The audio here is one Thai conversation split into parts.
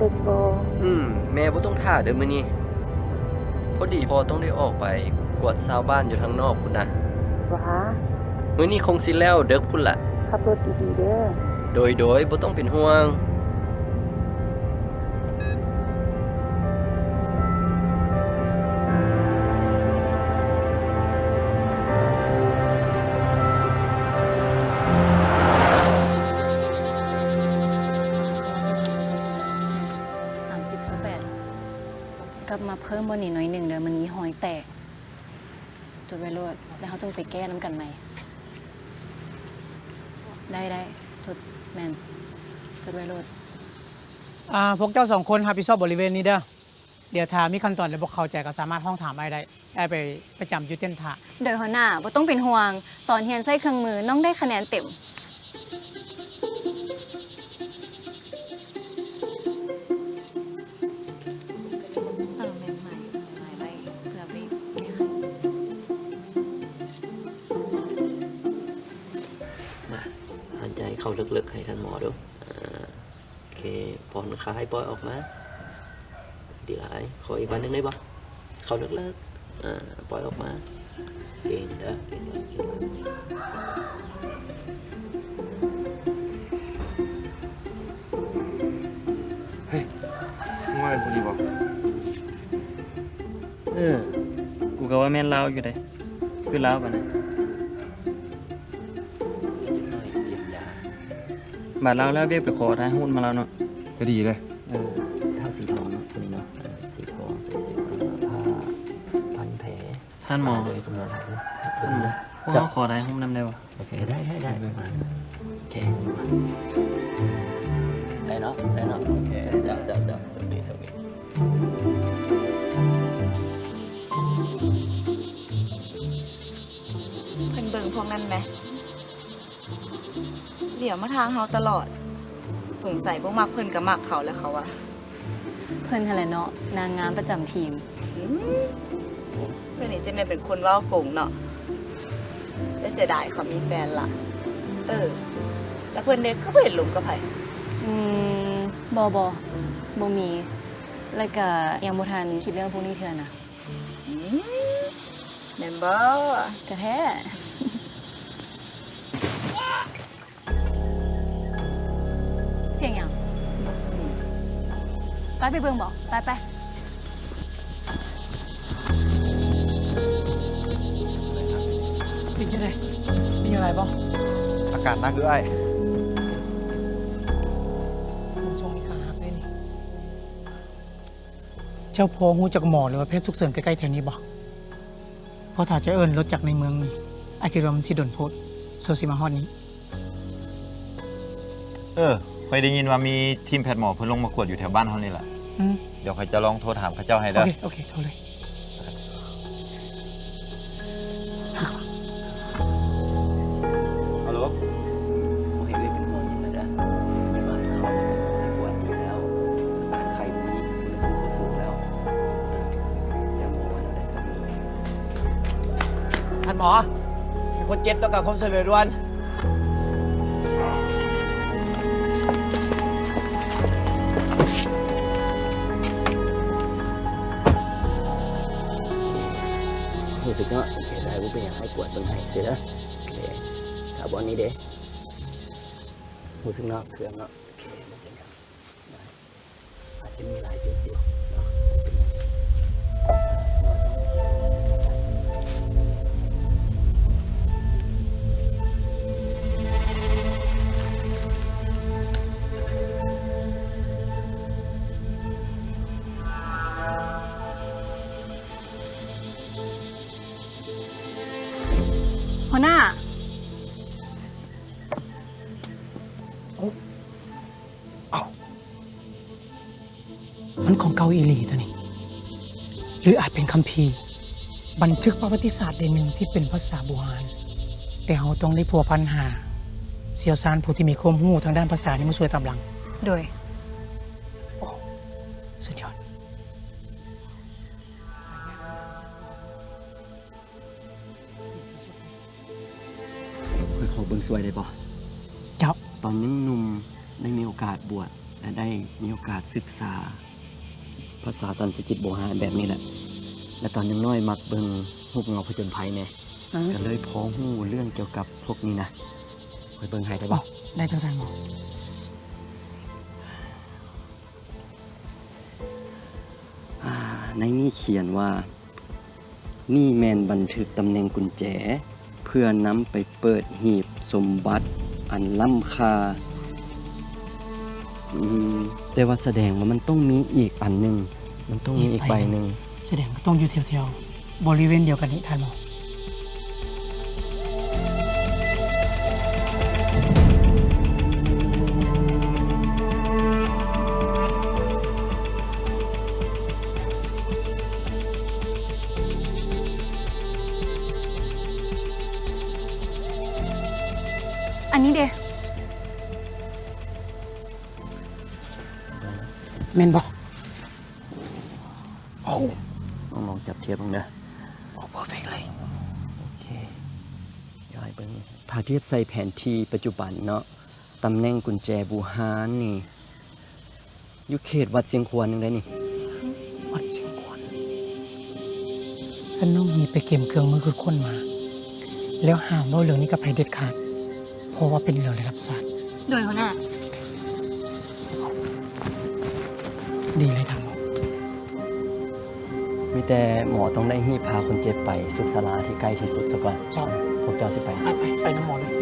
ดึกบ่อืม แม่บ่ต้องท่าเด้อมื้อนี้พอดีพอต้องได้ออกไปกวดชาวบ้านอยู่ทางนอกพุ่นนะหวามื้อนี้คงสิแล้วเด็กพุ่นละขับรถดีๆเด้อ โดยโดยบ่ต้องเป็นห่วง มาเพิ่มบนนี้หน่อยหนึ่งเดี๋ยวมันมีหอยแตก จุดไว้โลดแล้วเขาจงไปแก้น้ำกันไหมได้ได้จุดแมนจุดไว้โลดอ่าพวกเจ้าสองคนรับผิดชอบบริเวณนี้เด้อเดี๋ยวถ้ามีขั้นตอนแล้วบอกเข้าใจก็สามารถห้องถามไอ้ได้ไอ้ไปประจำอยู่เต้นท่า เดี๋ยวหัวหน้าบ่ต้องเป็นห่วง ตอนเฮียนใส่เครื่องมือน้องได้คะแนนเต็ม ลึกๆให้ท่านหมอดูอ่าโอเคผ่อนคลายปล่อยออกมา ดีหลาย ขออีกวันหนึงได้ปะเข้าลึกๆอ่าปล่อยออกมาเก่งเด้อเก่งเลยเก่งเลยง่ายพอดีบ่เออ กูก็ว่าแม่นลาวอยู่ได้คือลาวปะนะ บาดลาวแล้วเบี้ยไปขอทายหุ้นมาแล้วเนาะก็ดีเลยเออเท้าสีทองเนาะตัวนี้เนาะเออสีทองใส่เสื้อผ้าพันแผลท่านหมอโดยจำนวนหลายเลยท่านหมอพวกเขาขอทายหุ้นนำได้ปะโอเคได้ได้ได้มาโอเคมาได้เนาะได้เนาะโอเคจับจับจับสวัสดีสวัสดีเพิ่นเบิ่งพวกนั้นไหม เดี๋ยวมาทางเฮาตลอด สงสัยพวกมักเพิ่นกับมักเขาแล้วเขาอะเพิ่นหั่นแหละเนาะนางงามประจำทีม อืมเพื่อนนี่จะแม่นเป็นคนเว้าโกงเนาะแต่เสียดายเขามีแฟนละเออ แล้วเพิ่นเด็กก็บ่เห็นหลุมกับไผอืมบอบอบมี แล้วก็ยังบ่ทันคิดเรื่องพวกนี้เทื่อนะอืมแม่นบ่ กระแท้ สียงหยังไปไปเบิ่งบอกไปไปเป็นยังไงมีอะไรบ้างอากาศน่าคือไอ้มันช่วงนี้ขาหักเลยนี่เจ้าพอหูจากหมอหรือว่าแพทย์สุกเสริญใกล้ๆแถวนี้บ่เพราะถ้าจะเอิญรถจากในเมืองนี่ไอ้คิดว่ามันสิโดนโพดโซซิมาฮอดนี้ เออเค ยได้ยินว่ามีทีมแพทย์หมอเพิ่นลงมากวดอยู่แถวบ้านเฮานี่แหละอืมเดี๋ยวใครจะลองโทรถามเขาเจ้าให้โอเด้อเคโอเคโทรเลยฮัลโหลผมเห็นเลยเป็นห่วงอยังไงนะไม่มาเขาไม่ปวดอยู่แล้วใครมีอุณหภูมิก็สูงแล้วอย่ามองว่าอะไรแบบนี้ท่านหมอมีคนเจ็บต้องการความช่วยเหลือด่วน กให้ปวดเบิ่งให้เสร็จแล้วโอเคถ้าบอลนี้เด้หูซึ่งนอกเครื่องเนาะโอเคมันเป็นอย่างอาจจะมีหลายจุดอยู่เหัวหน้ามันของเกาอีหลีตัวนี้ หรืออาจเป็นคัมภีร์ บันทึกประวัติศาสตร์เดนหนึ่งที่เป็นภาษาโบูฮานแต่เราต้องได้พัวพันหา เสี่ยวซานผู้ที่มีความรู้ทางด้านภาษานี่มาช่วยตามหลัง โดย ขอเบิ่งสวยได้ปะเจ้า ตอนยังหนุ่มได้มีโอกาสบวชและได้มีโอกาสศึกษา ภาษาสันสกฤตโบราณแบบนี้แหละ และตอนยังน้อยมักเบิงรูปเงาผจญภัยเนี่ยอืมก็เลยพอหู้เรื่องเกี่ยวกับพวกนี้นะไปเบิงให้ได้บบ่อกได้ตัวท่านหมออ่าในนี้เขียนว่า นี่แมนบันทึกตำแหน่งกุญแจเพื่อนำไปเปิดหีบสมบัติอันล้ำค่าแต่ว่าแสดงว่ามันต้องมีอีกอันหนึ่งมันต้องมีอีกใบหนึ่งแสดงก็ต้องอยู่แถวๆบริเวณเดียวกันนี้ท่านหมอ อันนี้เด้แม่นบอกโอ้ต้องลองจับเทียบบ้างเด้อโอ้เพอร์เฟกเลยโอเคย้อยเบิ่งถ้าเทียบใส่แผนที่ปัจจุบันเนาะตำแหน่งกุญแจบูฮานนี่อยู่เขตวัดเสียงควรนึงได้นี่วัดเสียงควรฉันน้องมีไปเก็บเครื่องมือคือคนมา แล้วห้ามเล่าเรื่องนี้กับใครเด็ดขาดเพ ราะว่าเป็นเรื่องระดับศาสตร์โดยหัวหน้า ดีเลยท่านหมอมีแต่หมอต้องได้หีบพาคนเจ็บไปศึกษาลาที่ใกล้ที่สุดซะก่อนเจ้าพวกเจ้าสิไป ไปไปไปน้ำหมอเลย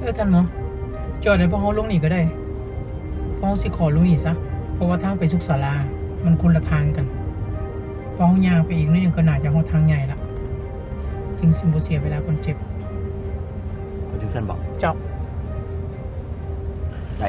เออท่านหมอจอดในพวกเขาลงนี่ก็ได้ พวกเขาสิขอลงนี่ซะ เพราะว่าทางไปสุขศาลา มันคนละทางกันพอเขาย่างไปอีกนิดนึงก็น่าจะเขาทางใหญ่ละ จึงสิบเสียเวลาคนเจ็บ คนถึงสั้นบอก เจ้า ได้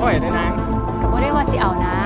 ข่อยได้นางบ่ได้ว่าสิเอานะ